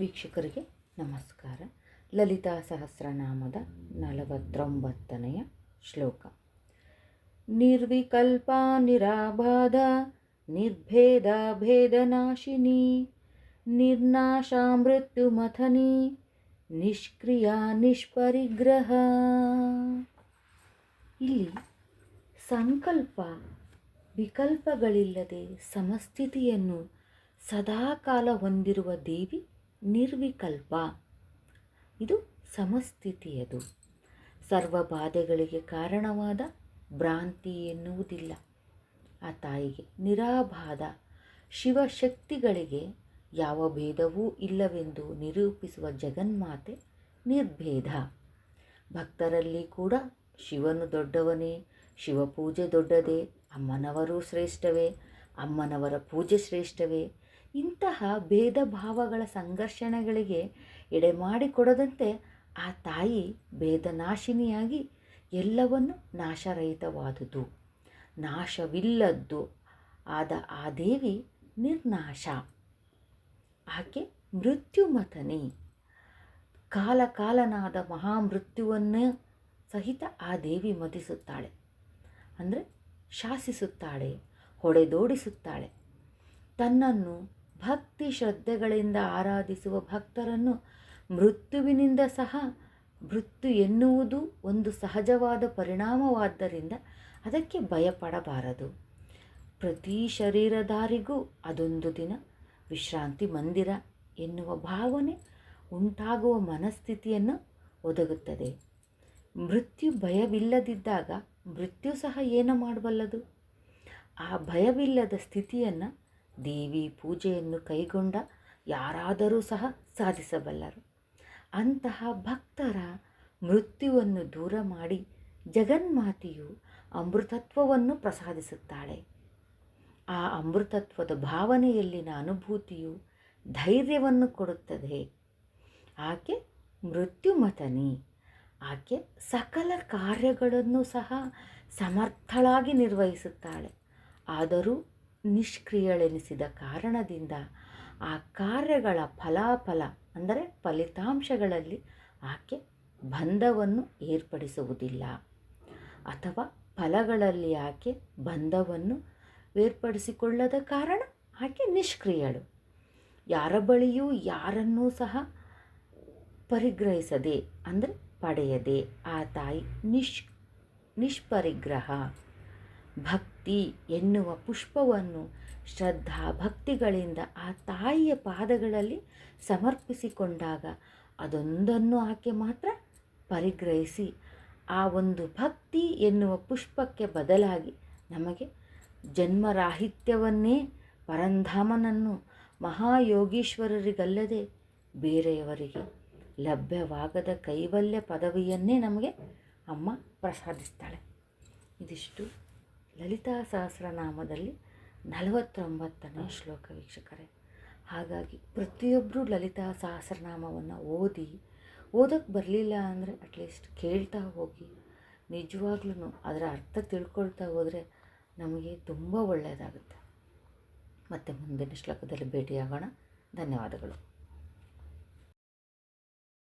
ವೀಕ್ಷಕರಿಗೆ ನಮಸ್ಕಾರ. ಲಲಿತಾ ಸಹಸ್ರನಾಮದ ನಲವತ್ತೊಂಬತ್ತನೆಯ ಶ್ಲೋಕ. ನಿರ್ವಿಕಲ್ಪ ನಿರಾಬಾಧ, ನಿರ್ಭೇದ ಭೇದನಾಶಿನಿ ನಿರ್ನಾಶಾ ಮೃತ್ಯುಮಥನಿ ನಿಷ್ಕ್ರಿಯ ನಿಷ್ಪರಿಗ್ರಹ. ಇಲ್ಲಿ ಸಂಕಲ್ಪ ವಿಕಲ್ಪಗಳಿಲ್ಲದೆ ಸಮಸ್ಥಿತಿಯನ್ನು ಸದಾಕಾಲ ಹೊಂದಿರುವ ದೇವಿ ನಿರ್ವಿಕಲ್ಪ. ಇದು ಸಮಸ್ಥಿತಿಯದು. ಸರ್ವ ಬಾಧೆಗಳಿಗೆ ಕಾರಣವಾದ ಭ್ರಾಂತಿ ಎನ್ನುವುದಿಲ್ಲ. ಆ ತಾಯಿಗೆ ನಿರಾಬಾಧ. ಶಿವಶಕ್ತಿಗಳಿಗೆ ಯಾವ ಭೇದವೂ ಇಲ್ಲವೆಂದು ನಿರೂಪಿಸುವ ಜಗನ್ಮಾತೆ ನಿರ್ಭೇದ. ಭಕ್ತರಲ್ಲಿ ಕೂಡ ಶಿವನು ದೊಡ್ಡವನೇ, ಶಿವಪೂಜೆ ದೊಡ್ಡದೇ, ಅಮ್ಮನವರು ಶ್ರೇಷ್ಠವೇ, ಅಮ್ಮನವರ ಪೂಜೆ ಶ್ರೇಷ್ಠವೇ ಇಂತಹ ಭೇದ ಭಾವಗಳ ಸಂಘರ್ಷಣೆಗಳಿಗೆ ಎಡೆಮಾಡಿಕೊಡದಂತೆ ಆ ತಾಯಿ ಭೇದನಾಶಿನಿಯಾಗಿ ಎಲ್ಲವನ್ನು ನಾಶರಹಿತವಾದುದು. ನಾಶವಿಲ್ಲದ್ದು ಆದ ಆ ದೇವಿ ನಿರ್ನಾಶ. ಆಕೆ ಮೃತ್ಯುಮತನಿ ಕಾಲಕಾಲನಾದ ಮಹಾಮೃತ್ಯುವನ್ನು ಸಹಿತ ಆ ದೇವಿ ಮತಿಸುತ್ತಾಳೆ. ಅಂದರೆ ಶಾಸಿಸುತ್ತಾಳೆ, ಹೊಡೆದೋಡಿಸುತ್ತಾಳೆ. ತನ್ನನ್ನು ಭಕ್ತಿ ಶ್ರದ್ಧೆಗಳಿಂದ ಆರಾಧಿಸುವ ಭಕ್ತರನ್ನು ಮೃತ್ಯುವಿನಿಂದ ಸಹ ಮೃತ್ಯು ಎನ್ನುವುದು ಒಂದು ಸಹಜವಾದ ಪರಿಣಾಮವಾದ್ದರಿಂದ ಅದಕ್ಕೆ ಭಯಪಡಬಾರದು. ಪ್ರತಿ ಶರೀರಧಾರಿಗೂ ಅದೊಂದು ದಿನ ವಿಶ್ರಾಂತಿ ಮಂದಿರ ಎನ್ನುವ ಭಾವನೆ ಉಂಟಾಗುವ ಮನಸ್ಥಿತಿಯನ್ನು ಒದಗುತ್ತದೆ. ಮೃತ್ಯು ಭಯವಿಲ್ಲದಿದ್ದಾಗ ಮೃತ್ಯು ಸಹ ಏನು ಮಾಡಬಲ್ಲದು? ಆ ಭಯವಿಲ್ಲದ ಸ್ಥಿತಿಯನ್ನು ದೇವಿ ಪೂಜೆಯನ್ನು ಕೈಗೊಂಡ ಯಾರಾದರೂ ಸಹ ಸಾಧಿಸಬಲ್ಲರು. ಅಂತಹ ಭಕ್ತರ ಮೃತ್ಯುವನ್ನು ದೂರ ಮಾಡಿ ಜಗನ್ಮಾತೆಯು ಅಮೃತತ್ವವನ್ನು ಪ್ರಸಾದಿಸುತ್ತಾಳೆ. ಆ ಅಮೃತತ್ವದ ಭಾವನೆಯಲ್ಲಿನ ಅನುಭೂತಿಯು ಧೈರ್ಯವನ್ನು ಕೊಡುತ್ತದೆ. ಆಕೆ ಮೃತ್ಯುಮತನಿ. ಆಕೆ ಸಕಲ ಕಾರ್ಯಗಳನ್ನು ಸಹ ಸಮರ್ಥಳಾಗಿ ನಿರ್ವಹಿಸುತ್ತಾಳೆ. ಆದರೂ ನಿಷ್ಕ್ರಿಯಳೆನಿಸಿದ ಕಾರಣದಿಂದ ಆ ಕಾರ್ಯಗಳ ಫಲಾಫಲ, ಅಂದರೆ ಫಲಿತಾಂಶಗಳಲ್ಲಿ ಆಕೆ ಬಂಧವನ್ನು ಏರ್ಪಡಿಸುವುದಿಲ್ಲ. ಅಥವಾ ಫಲಗಳಲ್ಲಿ ಆಕೆ ಬಂಧವನ್ನು ಏರ್ಪಡಿಸಿಕೊಳ್ಳದ ಕಾರಣ ಆಕೆ ನಿಷ್ಕ್ರಿಯಳು. ಯಾರ ಬಳಿಯೂ ಯಾರನ್ನೂ ಸಹ ಪರಿಗ್ರಹಿಸದೆ, ಅಂದರೆ ಪಡೆಯದೆ, ಆ ತಾಯಿ ನಿಷ್, ನಿಷ್ಪರಿಗ್ರಹ. ಭಕ್ತಿ ಎನ್ನುವ ಪುಷ್ಪವನ್ನು ಶ್ರದ್ಧಾ ಭಕ್ತಿಗಳಿಂದ ಆ ತಾಯಿಯ ಪಾದಗಳಲ್ಲಿ ಸಮರ್ಪಿಸಿಕೊಂಡಾಗ ಅದೊಂದನ್ನು ಆಕೆ ಮಾತ್ರ ಪರಿಗ್ರಹಿಸಿ ಆ ಒಂದು ಭಕ್ತಿ ಎನ್ನುವ ಪುಷ್ಪಕ್ಕೆ ಬದಲಾಗಿ ನಮಗೆ ಜನ್ಮರಾಹಿತ್ಯವನ್ನೇ ಪರಂಧಾಮನನ್ನು ಮಹಾಯೋಗೀಶ್ವರರಿಗಲ್ಲದೆ ಬೇರೆಯವರಿಗೆ ಲಭ್ಯವಾಗದ ಕೈವಲ್ಯ ಪದವಿಯನ್ನೇ ನಮಗೆ ಅಮ್ಮ ಪ್ರಸಾದಿಸ್ತಾಳೆ. ಇದಿಷ್ಟು. ಲಲಿತಾ ಸಹಸ್ರನಾಮದಲ್ಲಿ ನಲವತ್ತೊಂಬತ್ತನೇ ಶ್ಲೋಕ ವೀಕ್ಷಕರೇ. ಹಾಗಾಗಿ ಪ್ರತಿಯೊಬ್ಬರೂ ಲಲಿತಾ ಸಹಸ್ರನಾಮವನ್ನು ಓದಿ ಓದೋಕ್ಕೆ ಬರಲಿಲ್ಲ ಅಂದರೆ ಅಟ್ಲೀಸ್ಟ್ ಕೇಳ್ತಾ ಹೋಗಿ. ನಿಜವಾಗ್ಲೂ ಅದರ ಅರ್ಥ ತಿಳ್ಕೊಳ್ತಾ ಹೋದರೆ ನಮಗೆ ತುಂಬ ಒಳ್ಳೆಯದಾಗುತ್ತೆ ಮತ್ತು ಮುಂದಿನ ಶ್ಲೋಕದಲ್ಲಿ ಭೇಟಿಯಾಗೋಣ. ಧನ್ಯವಾದಗಳು.